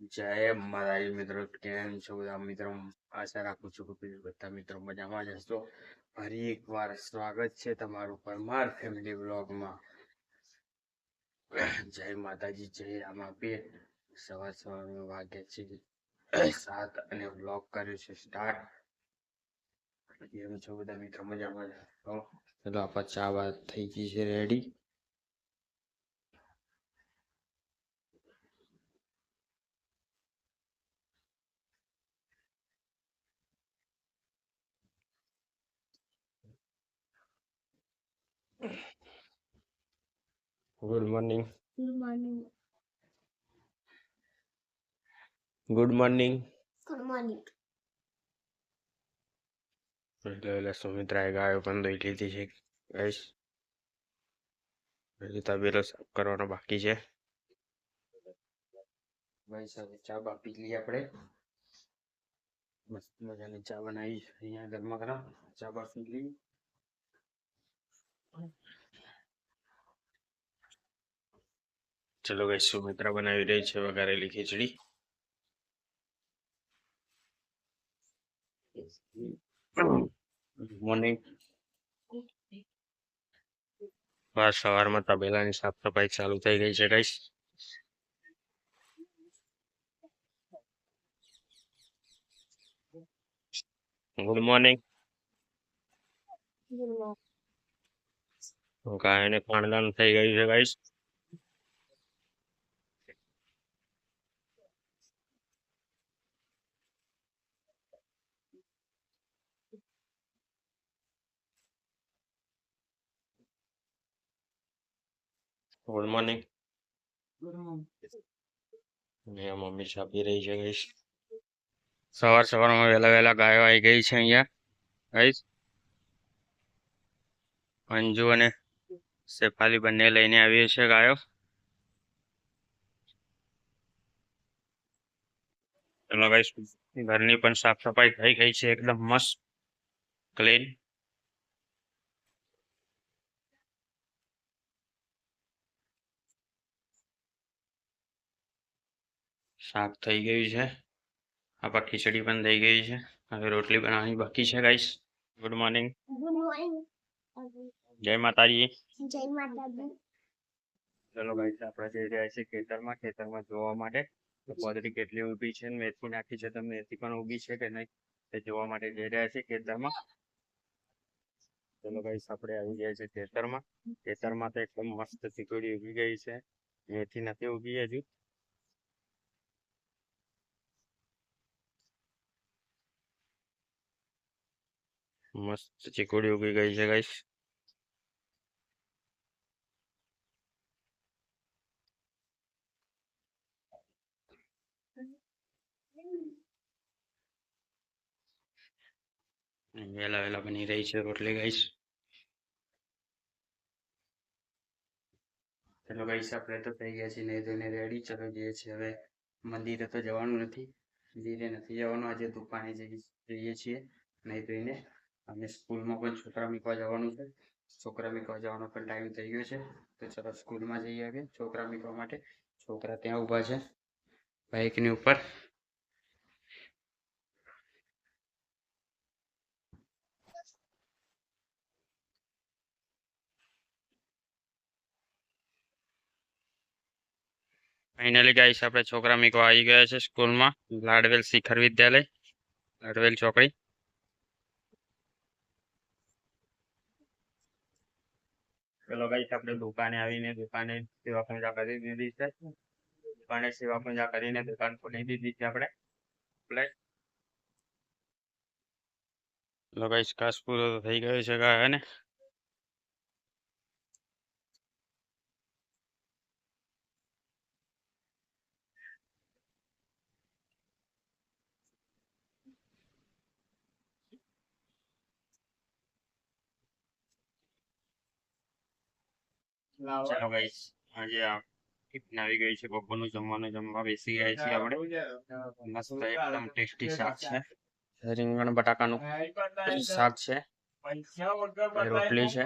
જય માતાજી મિત્રો, કેમ છો બધા? મિત્રો, આશા રાખું છું કે બધા મિત્રો મજામાં જ હશો. ફરી એકવાર સ્વાગત છે તમારું પરમાર ફેમિલી બ્લોગમાં જય માતાજી, જય રામાપીર. સવાર સવારમાં વાગે છે. સાત અને બ્લોગ કર્યો છે સ્ટાર્ટ કેમ છો બધા? મિત્રો, મજામાં ચલો, આપણા ચા વાત થઈ ગઈ છે ready Good morning Good morning. Good morning Good morning. એટલે એટલે સુમિત્રાએ ગાયો પણ દોઈ લીધી છે ગાઈસ હજી તબેલો સાફ કરવાનો બાકી છે ભાઈ સાથે ચા બા પી લઈએ આપણે મસ્ત મજાની ચા બનાવી છે અહીંયા ગરમા ગરમ ચા બા પી લઈએ ચલો ગાઈસ સુમિત્રા બનાવી રહી છે વઘારેલી ખીચડી મોર્નિંગ વાર સવારમાં તબેલાની સાફ સફાઈ ચાલુ થઈ ગઈ છે guys good morning Good morning. ગાયને ખાણદાન થઈ ગયું છે guys good morning Good morning. અહીંયા મમ્મી ચા પી રહી છે ગાઈસ સવાર સવારમાં વહેલા વહેલા ગાયો આવી ગઈ છે અહીંયા ગાઈસ અંજુ અને શેફાલી બંને લઈને આવીએ છે ગાયો. ચલો ગાઈસ ઘરની પણ સાફ સફાઈ થઈ ગઈ છે, એકદમ મસ્ત ક્લીન શાક થઈ ગયું છે. આપણા ખીચડી પણ થઈ ગઈ છે. હવે રોટલી બનાવવાની બાકી છે guys good morning good morning. જય માતાજી. જય માતાજી. ચલો ગાઈસ આપણે જઈ રહ્યા છીએ ખેતરમાં. ખેતરમાં જોવા માટે પોદરી કેટલી ઊભી છે ને મેથી નાખી છે તો મેથી પણ ઊભી છે કે નહીં તે જોવા માટે જઈ રહ્યા છીએ ખેતરમાં. ચલો ગાઈસ આપણે આવી ગયા છે ખેતરમાં. ખેતરમાં તો એકદમ મસ્ત ચીકડી ઊભી ગઈ છે. મેથી નથી ઊભી હજુ. મસ્ત ચીકુડી ઉગી ગઈ છે ગાઈસ વહેલા વહેલા બની રહી છે, રોટલી ગાઈશ ચલો ગાઈશ આપણે તો થઈ ગયા છીએ નહીં ધોઈને રેડી ચલો જઈએ છીએ હવે મંદિરે તો જવાનું નથી. મંદિરે નથી જવાનું, આજે દુકાને જઈએ છીએ. નહીં ધોઈને અને સ્કૂલમાં પણ છોકરા મીકવા જવાનું છે. છોકરા મીકવા જવાનો પણ ટાઈમ થઈ ગયો છે. તો ચલો સ્કૂલમાં જઈ આવીએ છોકરા મીકવા માટે. છોકરા ત્યાં ઊભા છે બાઇકની ઉપર. ફાઇનલી ગાઈસ આપણે છોકરા મૂકવા આવી ગયા છે સ્કૂલમાં લાડવેલ શિખર વિદ્યાલય લાડવેલ ચોકડી ચલો ગાઈસ આપણે દુકાને આવીને દુકાને સેવા પૂજા કરી દીધી છે દુકાને સેવા પૂજા કરીને દુકાન ખોલી દીધી છે આપણે આપણે ચલો ગાઈસ કાસ પૂરો તો થઈ ગયો છે ગાયને ચાલો ગાઈસ આજે આ ટિફિન આવી ગઈ છે બપોરનું જમવાનું જમવા બેસી ગયા છીએ આપણે. મસ્ત એકદમ ટેસ્ટી શાક છે. રીંગણ બટાકાનું શાક છે. રોટલી છે.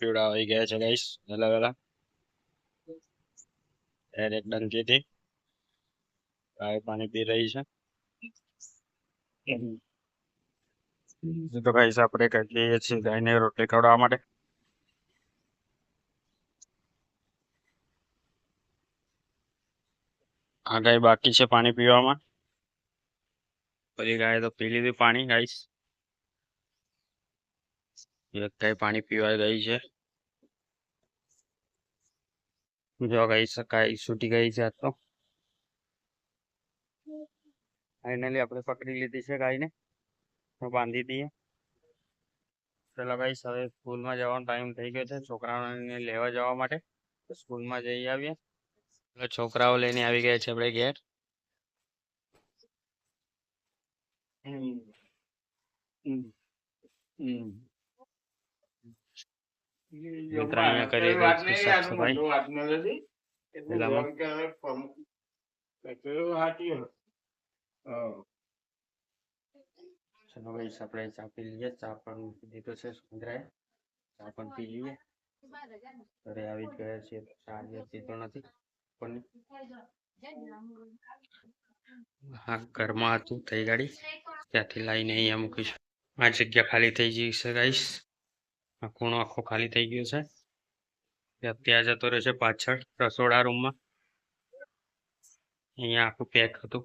પીવડા આવી. ગયા છે ગાઈસ ગાય પાણી પી રહી છે. તો ગાઈસ આપણે કઈ જઈએ છીએ ગાયને રોટલી ખવડાવવા માટે? આ ગાય બાકી છે પાણી પીવામાં? પછી ગાય તો પી લીધી પાણી ગાઈસ. એક ગાય પાણી પીવા ગઈ છે. જો ગાઈસ ગાય છૂટી ગઈ છે આજ તો. ફાઇનલી આપણે પકડી લીધી છે ગાયને. બાંધી દઈએ ચલો ગાઈસ હવે સ્કૂલમાં જવાનો ટાઈમ થઈ ગયો છે છોકરાઓને લેવા જવા માટે તો સ્કૂલમાં જઈ આવીએ એટલે છોકરાઓ લઈને આવી ગયા છે આપણે ઘેર હમ. હમ. હમ. મિત્ર અહીંયા કરી રહ્યા છે સાફ સફાઈ પેલામાં ચલો ગાઈસ આપણે ચા પી લઈએ. ચા પણ દીધો છે સુંદરાએ. ચા પણ પી લઈએ. ઘરે આવી ગયા છીએ ચા જે પીતો નથી પણ હા, ઘરમાં હતું થઈ ગાડી. ત્યાંથી લાવીને અહીંયા મૂકીશું. આ જગ્યા ખાલી થઈ ગઈ છે ગાઈસ આ ખૂણો આખો ખાલી થઈ ગયો છે. ત્યાં જતો રહેશે પાછળ રસોડા રૂમમાં અહીંયા આખું પેક હતું.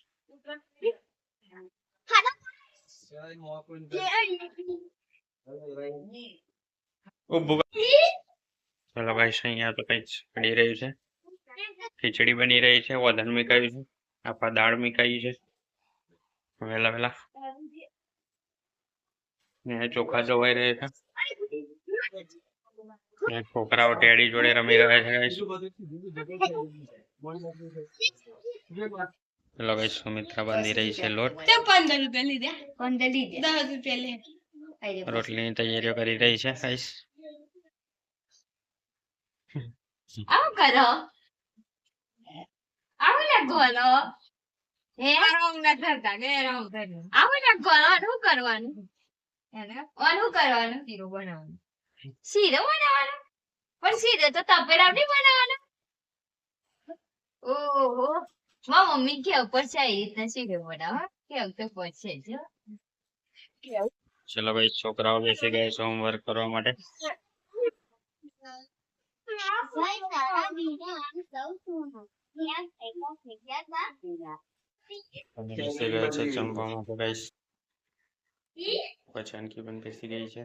ચલો ભાઈ અહીંયા તો કઈ બની રહ્યું છે? ખીચડી બની રહી છે વધન મીકાયું છે, આપણા દાળ મીકાઈ છે. વહેલા વહેલા. ને ચોખા ધોવાઈ રહ્યા છે. છોકરાઓ ટેડી જોડે રમી રહ્યા છે ચલો ગાઈસ સુમિત્રા બાંધી રહી છે લોટ. તે પંદર રૂપિયા લીધા. પંદર લીધે. દસ રૂપિયા લે. રોટલીની તૈયારીઓ કરી રહી છે ગાઈસ આવું કરો. આવું ના ગોલો હે? રંગ ના થતા કે રંગ થતા આવું ના ગોલો શું કરવાનું? એને? ઓનું કરવાનું? શીરો બનાવવાનું. શીરો બનાવવાનો? પણ શીરો તો તપેડા નહીં બનાવવાનો? ઓહો. મારી મમ્મી કેવું પડશે એ રીતના શીરો બનાવવા કેવું તો પડશે જ હો. ચલો ગાઈસ છોકરાઓ બેસી ગયા છે હોમવર્ક કરવા માટે ભાઈ તારા બીજા આમ સૌ સુનો ત્યાં એકો ફેંક્યા તા અને બેસી ગયા છે જમવા માટે ગાઈસ પછી આનકી પણ બેસી ગઈ છે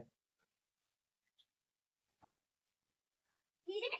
અને તો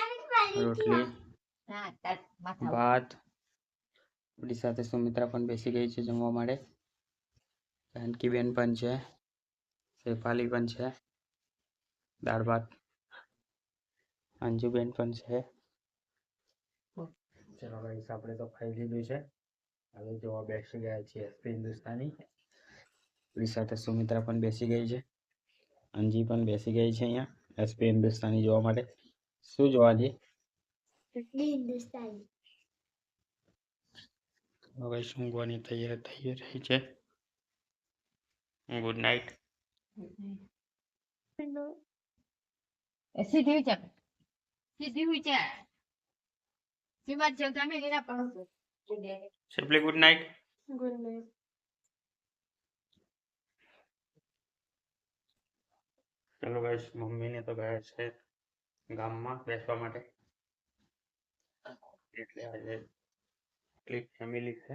રોટલી ભાત આપણી સાથે સુમિત્રા પણ બેસી ગઈ છે જમવા માટે જાનકીબેન પણ છે શેફાલી પણ છે દાળ ભાત અંજુબેન પણ છે ચલો ગાઈસ આપણે તો ખાઈ લીધું છે હવે જોવા બેસી ગયા છીએ એસપી હિન્દુસ્તાની આપણી સાથે સુમિત્રા પણ બેસી ગઈ છે અંજી પણ બેસી ગઈ છે અહીંયા એસપી હિન્દુસ્તાની જોવા માટે શું જોવા જઈએ હિન્દુસ્તાની હવે ઊંઘવાની તૈયારી થઈ રહી છે ગુડ નાઇટ સીધી વિચાર સીધી વિચાર સીમા જેવ તમે લીધા પણ simply good night good night ચલો ગાઈસ મમ્મીને તો ગયા છે ગામમાં બેસવા માટે એટલે આજે આટલી ફેમિલી છે